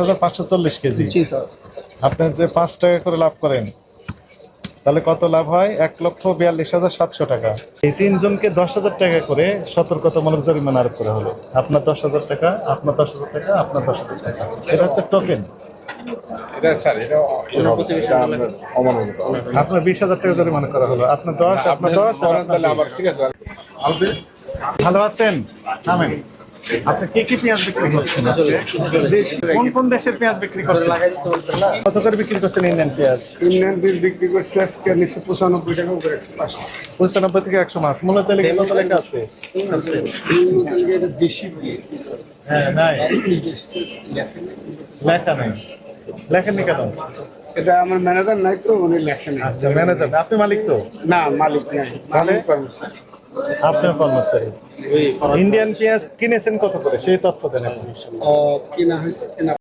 হাজার পাঁচশো চল্লিশ কেজি। জি স্যার। আপনি যে পাঁচ টাকা করে লাভ করেন তাহলে কত লাভ হয়? এক লক্ষ বিয়াল্লিশ হাজার সাতশো টাকা। এই তিনজনকে দশ হাজার টাকা করে সতর্কতামূলক জরিমানা আরোপ করা হলো। আপনার দশ হাজার টাকা আপনার দশ হাজার টাকা আপনার দশ হাজার টাকা। এটা হচ্ছে টোকেন আপনার বিশ হাজার টাকা জরিমানা করা হলো। আপনার দশ আপনার দশ ভালো আছেন? থামেন। আপনি কি কি পেঁয়াজ বিক্রি করছেন কোন কোন দেশের পেঁয়াজ বিক্রি করছেন? কত করে বিক্রি করছেন ইন্ডিয়ান পেঁয়াজ? ইন্ডিয়ান বীজ বিক্রি করছে আজকে নিচে পঁচানব্বই টাকা একশো পঁচানব্বই থেকে একশো মাছ। মূলত লেখা আছে। এটা দেশি হ্যাঁ নাই। লেখা নেই। লেখেননি কেন? এটা আমার ম্যানেজার নাই তো উনি লেখেন আচ্ছা ম্যানেজার। আপনি মালিক তো? না মালিক নাই। মালিক কর্মচারী। আপনার কর্মচারী ইন্ডিয়ান পেঁয়াজ কিনেছেন কত করে সেই তথ্য দেন। ও হয়েছে কিনা